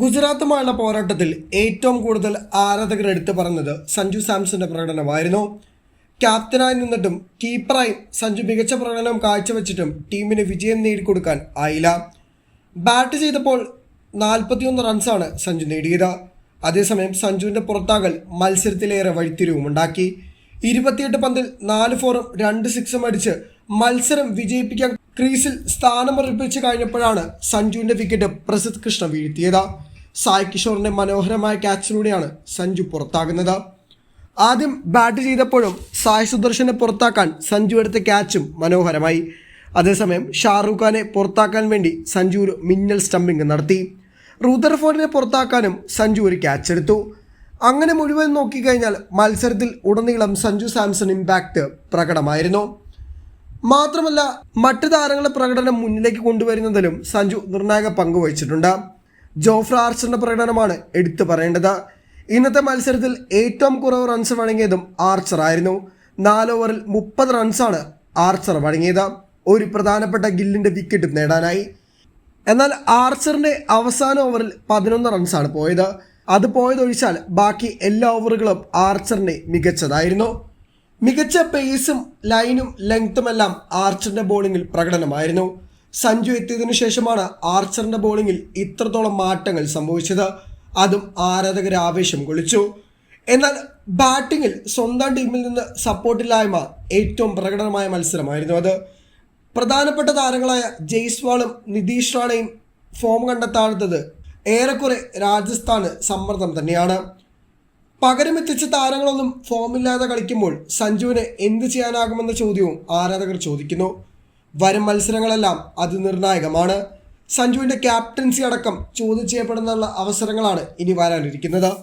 ഗുജറാത്തുമായുള്ള പോരാട്ടത്തിൽ ഏറ്റവും കൂടുതൽ ആരാധകർ എടുത്തു പറഞ്ഞത് സഞ്ജു സാംസന്റെ പ്രകടനമായിരുന്നു. ക്യാപ്റ്റനായി നിന്നിട്ടും കീപ്പറായി സഞ്ജു മികച്ച പ്രകടനം കാഴ്ചവെച്ചിട്ടും ടീമിന് വിജയം നേടിക്കൊടുക്കാൻ ആയില്ല. ബാറ്റ് ചെയ്തപ്പോൾ നാൽപ്പത്തിയൊന്ന് റൺസാണ് സഞ്ജു നേടിയത്. അതേസമയം സഞ്ജുവിന്റെ പുറത്താകൽ മത്സരത്തിലേറെ വഴിത്തിരിവുമുണ്ടാക്കി ഇരുപത്തിയെട്ട് പന്തിൽ നാല് ഫോറും രണ്ട് സിക്സും അടിച്ച് മത്സരം വിജയിപ്പിക്കാൻ ക്രീസിൽ സ്ഥാനമുറപ്പിച്ച് കഴിഞ്ഞപ്പോഴാണ് സഞ്ജുവിന്റെ വിക്കറ്റ് പ്രസിദ്ധ് കൃഷ്ണ വീഴ്ത്തിയത്. സായ് കിഷോറിന്റെ മനോഹരമായ ക്യാച്ചിലൂടെയാണ് സഞ്ജു പുറത്താകുന്നത്. ആദ്യം ബാറ്റ് ചെയ്തപ്പോഴും സായ് സുദർശനെ പുറത്താക്കാൻ സഞ്ജു എടുത്ത ക്യാച്ചും മനോഹരമായി. അതേസമയം ഷാറൂഖ് ഖാനെ പുറത്താക്കാൻ വേണ്ടി സഞ്ജു ഒരു മിന്നൽ സ്റ്റംപിംഗ് നടത്തി. റൂദർഫോർഡിനെ പുറത്താക്കാനും സഞ്ജു ഒരു ക്യാച്ച് എടുത്തു. അങ്ങനെ മുഴുവൻ നോക്കിക്കഴിഞ്ഞാൽ മത്സരത്തിൽ ഉടനീളം സഞ്ജു സാംസൺ ഇമ്പാക്റ്റ് പ്രകടമായിരുന്നു. മാത്രമല്ല മറ്റു താരങ്ങളുടെ പ്രകടനം മുന്നിലേക്ക് കൊണ്ടുവരുന്നതിലും സഞ്ജു നിർണായക പങ്ക് വഹിച്ചിട്ടുണ്ട്. ജോഫ്ര ആർച്ചറിന്റെ പ്രകടനമാണ് എടുത്തു പറയേണ്ടത്. ഇന്നത്തെ മത്സരത്തിൽ ഏറ്റവും കുറവ് റൺസ് വഴങ്ങിയതും ആർച്ചർ ആയിരുന്നു. നാല് ഓവറിൽ മുപ്പത് റൺസാണ് ആർച്ചർ വഴങ്ങിയത്. ഒരു പ്രധാനപ്പെട്ട ഗില്ലിന്റെ വിക്കറ്റും നേടാനായി. എന്നാൽ ആർച്ചറിന്റെ അവസാന ഓവറിൽ പതിനൊന്ന് റൺസാണ് പോയത്. അത് പോയതൊഴിച്ചാൽ ബാക്കി എല്ലാ ഓവറുകളും ആർച്ചറിന്റെ മികച്ചതായിരുന്നു. മികച്ച പേസും ലൈനും ലെങ്ത്തുമെല്ലാം ആർച്ചറിന്റെ ബോളിംഗിൽ പ്രകടനമായിരുന്നു. സഞ്ജു എത്തിയതിനു ശേഷമാണ് ആർച്ചറിന്റെ ബോളിംഗിൽ ഇത്രത്തോളം മാറ്റങ്ങൾ സംഭവിച്ചത്. അതും ആരാധകരെ ആവേശം കൊള്ളിച്ചു. എന്നാൽ ബാറ്റിങ്ങിൽ സ്വന്തം ടീമിൽ നിന്ന് സപ്പോർട്ടില്ലായ്മ ഏറ്റവും പ്രകടനമായ മത്സരമായിരുന്നു അത്. പ്രധാനപ്പെട്ട താരങ്ങളായ ജയ്സ്വാളും നിതീഷ് റാണയും ഫോം കണ്ടെത്താത്തത് ഏറെക്കുറെ രാജസ്ഥാന് സമ്മർദ്ദം തന്നെയാണ്. പകരമെത്തിച്ച താരങ്ങളൊന്നും ഫോമില്ലാതെ കളിക്കുമ്പോൾ സഞ്ജുവിന് എന്ത് ചെയ്യാനാകുമെന്ന ചോദ്യവും ആരാധകർ ചോദിക്കുന്നു. വരും മത്സരങ്ങളെല്ലാം അത് നിർണായകമാണ് സഞ്ജുവിന്റെ ക്യാപ്റ്റൻസി അടക്കം ചോദ്യം ചെയ്യപ്പെടുന്ന അവസരങ്ങളാണ് ഇനി വരാനിരിക്കുന്നത്.